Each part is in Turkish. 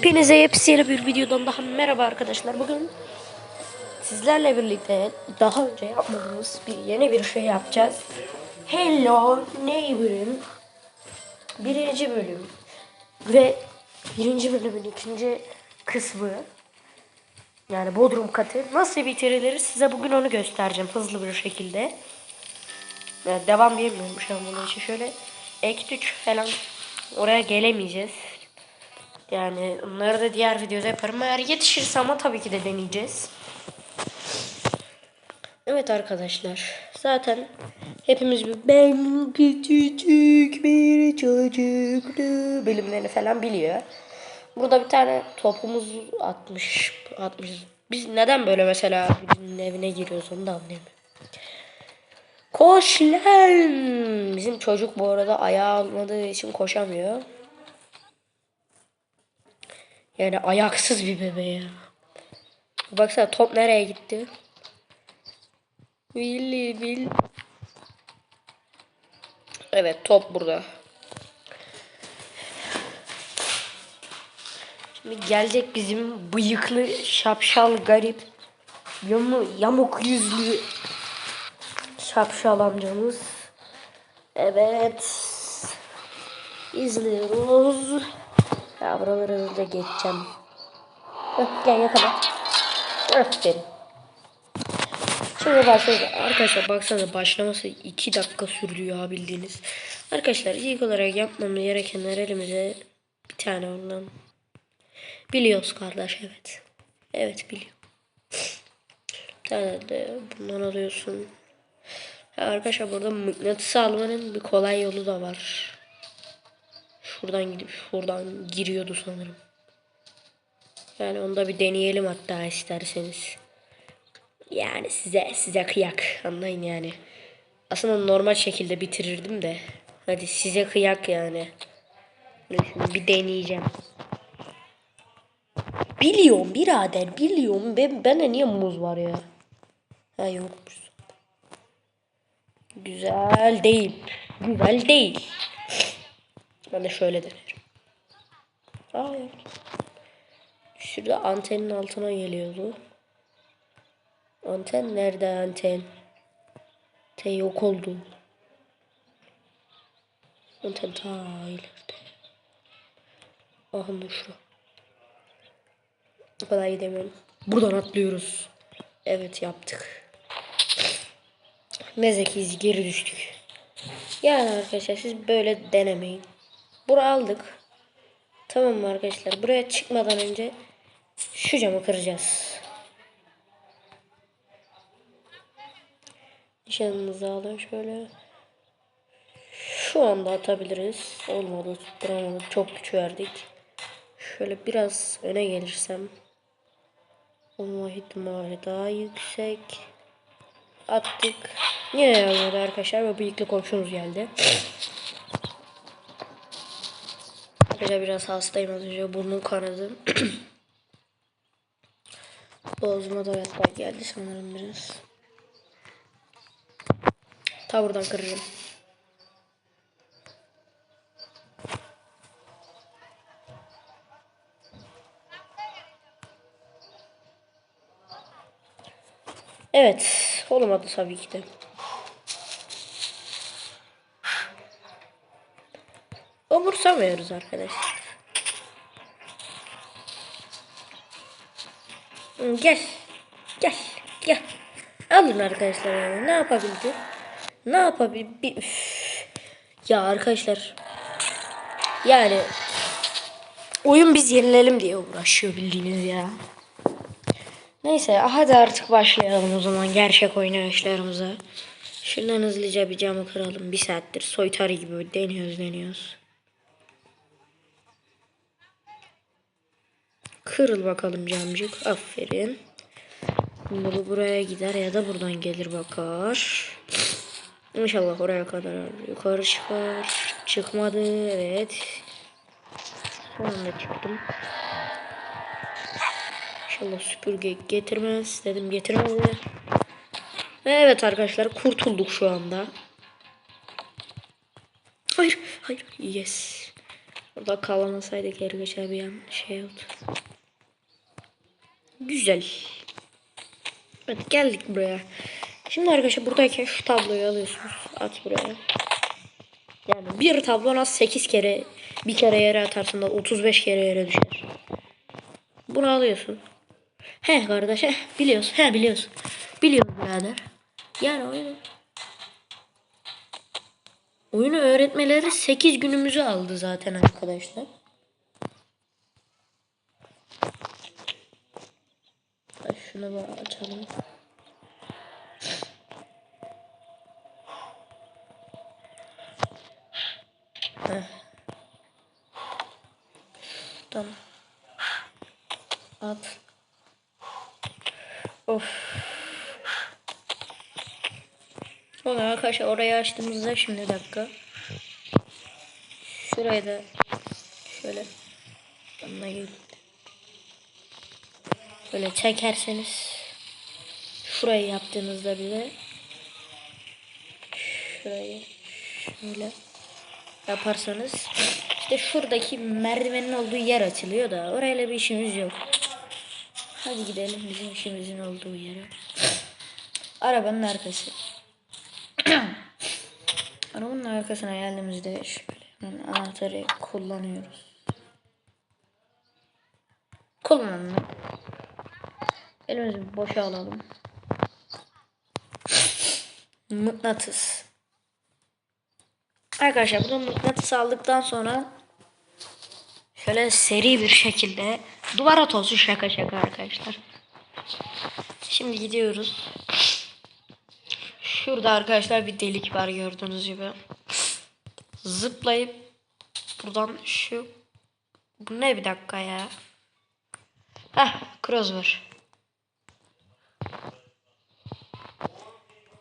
Hepinize yepyeni bir videodan daha merhaba arkadaşlar. Bugün sizlerle birlikte daha önce yapmadığımız bir yeni bir şey yapacağız. Hello Neighbor'ın birinci bölüm ve birinci bölümün ikinci kısmı yani Bodrum katı nasıl bitirilir size bugün onu göstereceğim hızlı bir şekilde. Yani devam diyemiyorum şu an bunun için şöyle ek 3 falan oraya gelemeyeceğiz. Yani onları da diğer videoda yaparım. Eğer yetişirse ama tabii ki de deneyeceğiz. Evet arkadaşlar. Zaten hepimiz bir ben küçücük bir çocuktu bölümlerini falan biliyor. Burada bir tane topumuz atmış. atmış. Biz neden böyle mesela birinin evine giriyoruz onu da anlayamıyorum. Koş lan! Bizim çocuk bu arada ayağı olmadığı için koşamıyor. Yani ayaksız bir bebe ya. Baksana top nereye gitti? Willy Will. Evet top burada. Şimdi gelecek bizim bıyıklı şapşal garip yamu, yamuk yüzlü şapşal amcamız. Evet. İzliyoruz. Ya buraları hızlıca geçeceğim. Heh, gel yakala. Aferin. Şimdi başlayalım. Arkadaşlar baksanıza başlaması 2 dakika sürdü ya bildiğiniz. Arkadaşlar ilk olarak yapmamız gerekenler elimize bir tane ondan. Biliyoruz kardeş evet. Evet biliyorum. Bir bundan alıyorsun. Arkadaşlar burada mıknatıs almanın bir kolay yolu da var. Şuradan gidip şuradan giriyordu sanırım. Yani onu da bir deneyelim hatta isterseniz. Yani size size kıyak anlayın yani. Aslında normal şekilde bitirirdim de. Hadi size kıyak yani. Şimdi bir deneyeceğim. Biliyorum birader biliyorum. Ben, bende niye muz var ya? Ha yokmuş. Güzel değil. Güzel değil. Ben de şöyle denerim. Evet. Şurada antenin altına geliyordu. Anten nerede anten? Anten yok oldu. Anten ta ileride. Aha şu. O kadar gidemiyorum. Buradan atlıyoruz. Evet yaptık. Ne zekiyiz geri düştük. Yani arkadaşlar siz böyle denemeyin. Bura aldık. Tamam mı arkadaşlar? Buraya çıkmadan önce şu camı kıracağız. Nişanınızı alın şöyle. Şu anda atabiliriz. Olmadı tutturamadık. Çok güç verdik. Şöyle biraz öne gelirsem. Olma ihtimali daha yüksek. Attık. Yine yaramadı arkadaşlar ve bıyıklı komşumuz geldi. Böyle biraz hastayım az önce burnum kanadı. Boğazıma da yatmak geldi sanırım biraz. Ta buradan kırırım. Evet. Olmadı tabii ki de. Umursamıyoruz arkadaşlar. Gel. Gel. Gel. Alın arkadaşlar yani. Ne yapabildi? Ne yapabildi? Ya arkadaşlar. Yani oyun biz yenilelim diye uğraşıyor bildiğiniz ya. Neyse hadi artık başlayalım o zaman gerçek oynayışlarımıza. Şuradan hızlıca bir camı kıralım. Bir saattir soytarı gibi deniyoruz deniyoruz. Kırıl bakalım camcık. Aferin. Bu buraya gider ya da buradan gelir bakar. İnşallah oraya kadar yukarı çıkar. Çıkmadı. Evet. Şu anda çıktım. İnşallah süpürge getirmez. Dedim getirmedi. Evet arkadaşlar kurtulduk şu anda. Hayır hayır yes. Burada kalamasaydık yer geçer bir an şey oldu. Güzel. Evet geldik buraya. Şimdi arkadaşlar buradayken şu tabloyu alıyorsunuz. At buraya. Yani bir tablo nasıl 8 kere bir kere yere atarsın da 35 kere yere düşer. Bunu alıyorsun. He kardeş he biliyorsun he biliyorsun. Biliyorum birader. Yani oyunu Oyunu öğretmeleri 8 günümüzü aldı zaten arkadaşlar. Şunu açalım. Heh. Tamam. At. Of. Sonra arkadaşlar orayı açtığımızda şimdi dakika. Şurayı da şöyle yanına gelip böyle çekerseniz şurayı yaptığınızda bile şurayı şöyle yaparsanız işte şuradaki merdivenin olduğu yer açılıyor da orayla bir işimiz yok. Hadi gidelim bizim işimizin olduğu yere. Arabanın arkası. Arabanın arkasına geldiğimizde şöyle anahtarı kullanıyoruz. Kullanalım. Elimizi boşa alalım. Mıknatıs. Arkadaşlar bunu mıknatıs aldıktan sonra şöyle seri bir şekilde duvara tozu şaka şaka arkadaşlar. Şimdi gidiyoruz. Şurada arkadaşlar bir delik var gördüğünüz gibi. Zıplayıp buradan şu bu ne bir dakika ya. Heh crossbar.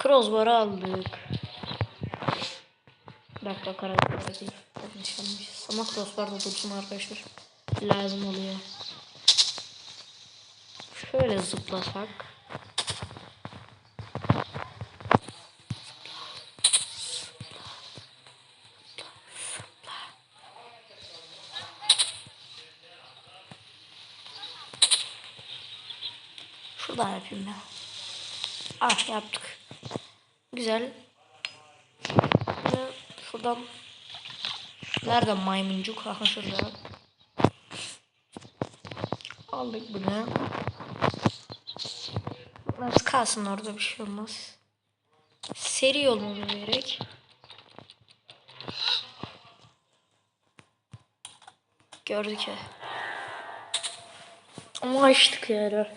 Crossbar'ı aldık. Bir dakika karakter değil. Yanlış. Ama crossbar da dursun arkadaşlar. Lazım oluyor. Şöyle zıplasak. Ben. Ah yaptık. Güzel. Ve şuradan Nerede maymuncuk? Aha şurada. Aldık bunu. Nasıl kalsın orada bir şey olmaz. Seri olmamız gerek. Gördük ya. Ama açtık yani.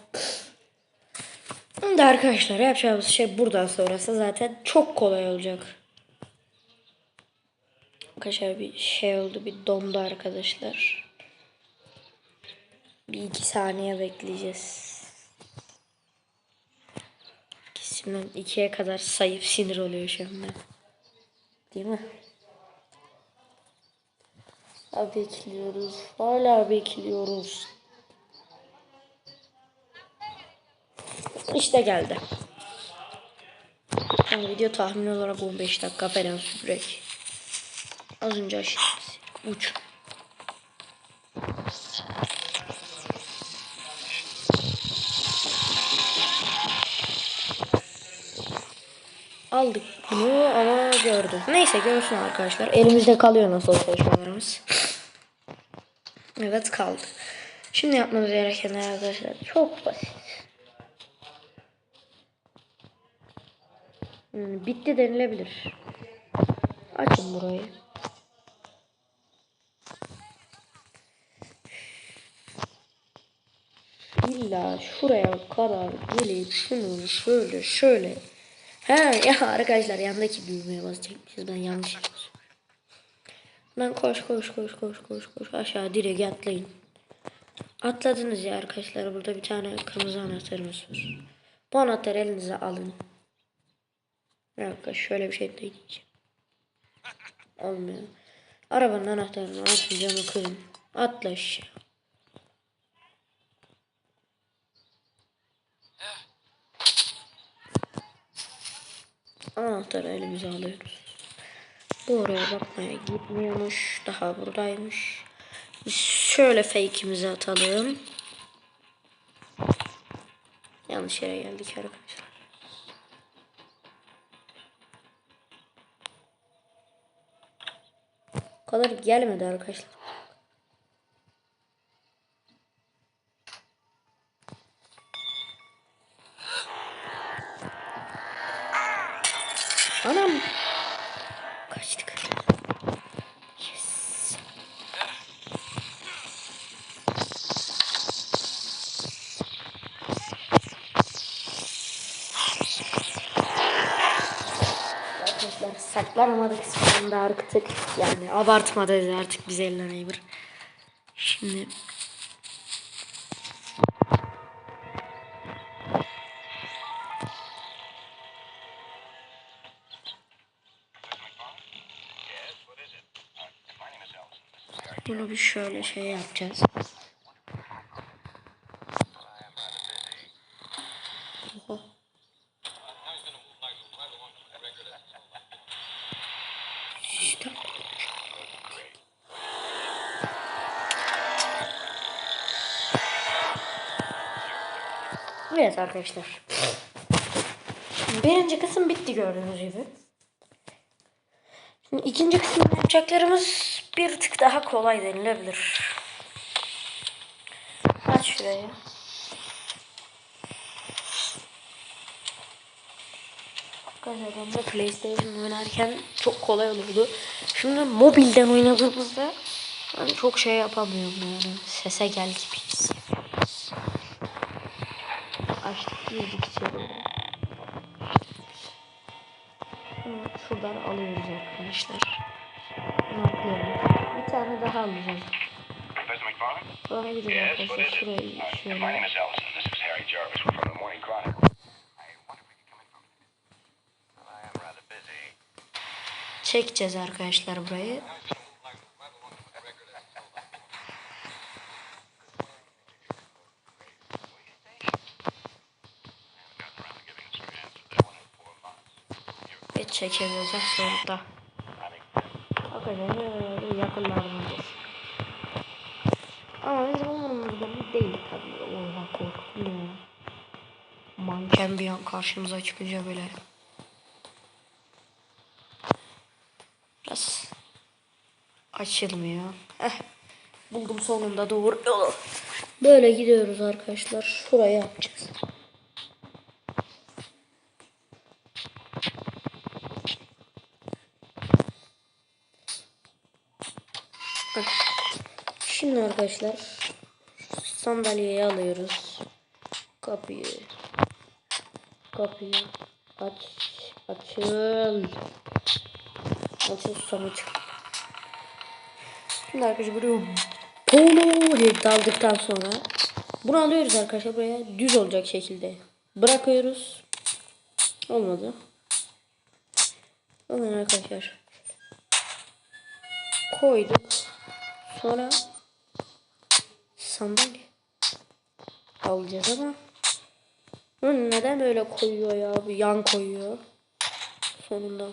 Şimdi arkadaşlar yapacağımız şey buradan sonrası zaten çok kolay olacak. Arkadaşlar bir şey oldu bir dondu arkadaşlar. Bir iki saniye bekleyeceğiz. İkisinden ikiye kadar sayıp sinir oluyor ben. Değil mi? Bekliyoruz. Hala bekliyoruz. İşte geldi. Yani video tahmin olarak 15 dakika falan sürecek. Az önce aşağı uç. Aldık bunu ama gördüm. Neyse görsün arkadaşlar. Elimizde kalıyor nasıl olsa eşyalarımız. Evet kaldı. Şimdi yapmamız gereken arkadaşlar çok basit. Hmm, bitti denilebilir. Açın burayı. İlla şuraya kadar gelip şunu şöyle şöyle. He ya arkadaşlar yandaki düğmeye basacakmışız ben yanlış yapmışım. Lan koş koş koş koş koş koş aşağı direkt atlayın. Atladınız ya arkadaşlar burada bir tane kırmızı anahtarımız var. Bu anahtarı elinize alın. Dakika şöyle bir şey deneyeceğim. Olmuyor. Arabanın anahtarını atın camı kırın. Atla aşağı. Anahtarı elimize alıyoruz. Bu oraya bakmaya gitmiyormuş. Daha buradaymış. Şöyle fake'imizi atalım. Yanlış yere geldik arkadaşlar. O kadar gelmedi arkadaşlar. Saklanamadık sonunda artık. Yani abartmadı artık biz Ella Neighbor. Şimdi bunu bir şöyle şey yapacağız. Oha. İşte. Evet arkadaşlar. Birinci kısım bitti gördüğünüz gibi. Şimdi ikinci kısım yapacaklarımız bir tık daha kolay denilebilir. Aç şurayı. Arkadaşlar de PlayStation oynarken çok kolay olurdu. Şimdi mobilden oynadığımızda ben çok şey yapamıyorum yani. Sese gel gibiyiz. Açtık girdik içeri. Şuradan alıyoruz arkadaşlar. Atlayalım. Bir tane daha McFarland? Sonra gidin arkadaşlar my şöyle. name is Ellison. Çekemiyoruz sonunda. Arkadaşlar böyle yakınlarındayız. Ama biz umurumuzda değil tabii. Korktum ya. Manken bir an karşımıza çıkınca böyle. Biraz açılmıyor. Heh. Buldum sonunda doğru yolu. Böyle gidiyoruz arkadaşlar. Şurayı yapacağız. Bak. Şimdi arkadaşlar sandalyeyi alıyoruz. Kapıyı kapıyı aç açıl açıl susamı çık. Şimdi arkadaşlar buraya polo diye daldıktan sonra bunu alıyoruz arkadaşlar buraya düz olacak şekilde bırakıyoruz. Olmadı. Olmadı arkadaşlar. Koyduk. Sonra sandalye alacağız ama Hı, neden öyle koyuyor ya? Bir yan koyuyor. Sonunda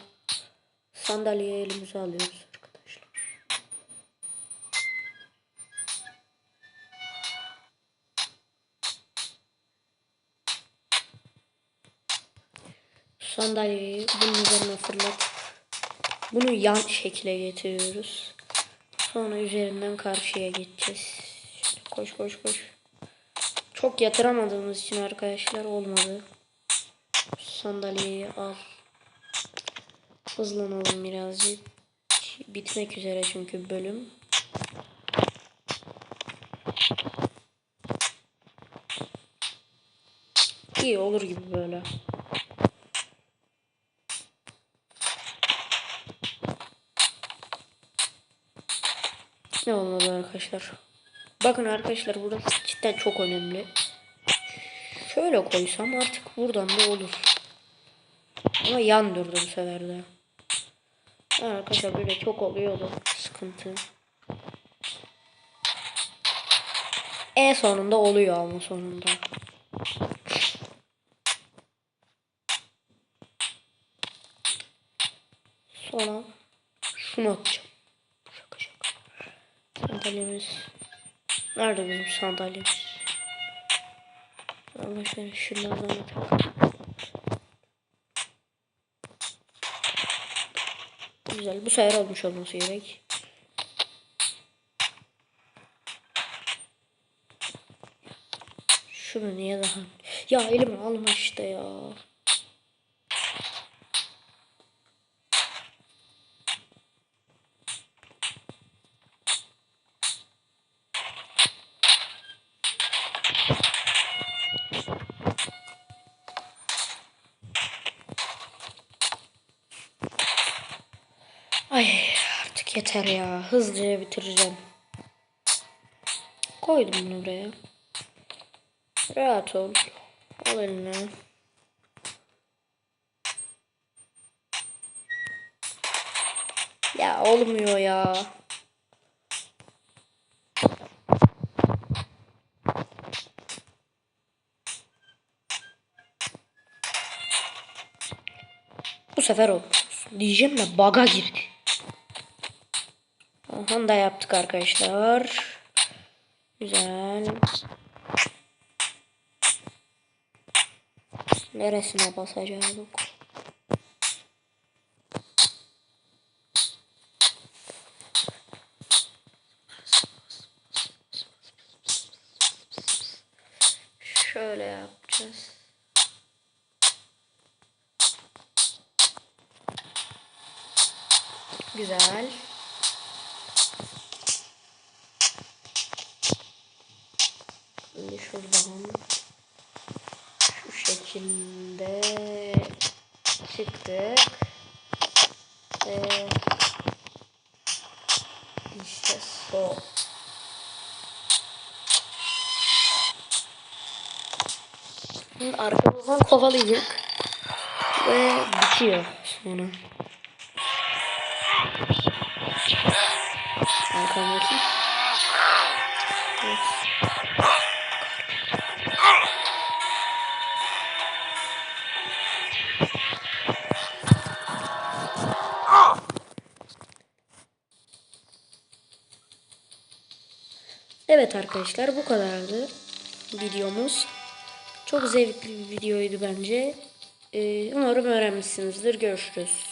sandalyeyi elimize alıyoruz arkadaşlar. Sandalyeyi bunun üzerine fırlatıp bunu yan şekle getiriyoruz. Sonra üzerinden karşıya geçeceğiz. Koş koş koş. Çok yatıramadığımız için arkadaşlar olmadı. Sandalyeyi al. Hızlanalım birazcık. Bitmek üzere çünkü bölüm. İyi olur gibi böyle. Ne olmadı arkadaşlar. Bakın arkadaşlar burası cidden çok önemli. Şöyle koysam artık buradan da olur. Ama yan durdu bu sefer de. Arkadaşlar böyle çok oluyordu. Sıkıntı. En sonunda oluyor ama sonunda. Sonra şunu atacağım. Şaka şaka. sandalyemiz. Nerede bizim sandalyemiz? Allah aşkına şunlardan atalım. Güzel. Bu sefer olmuş olması gerek. Şunu niye daha... Ya elime alma işte ya. Ay artık yeter ya. Hızlıca bitireceğim. Koydum bunu buraya. Rahat ol. Al eline. Ya olmuyor ya. Bu sefer oldu. Diyeceğim de baga girdi. Aha da yaptık arkadaşlar. Güzel. Neresine basacağız? Şöyle yapacağız. Güzel. Şuradan şu şekilde çıktık. Ve işte so. Şimdi arkamızdan kovalayacak. Ve bitiyor sonra. Arkamdaki. Evet. Evet arkadaşlar bu kadardı videomuz. Çok zevkli bir videoydu bence. Ee, umarım öğrenmişsinizdir. Görüşürüz.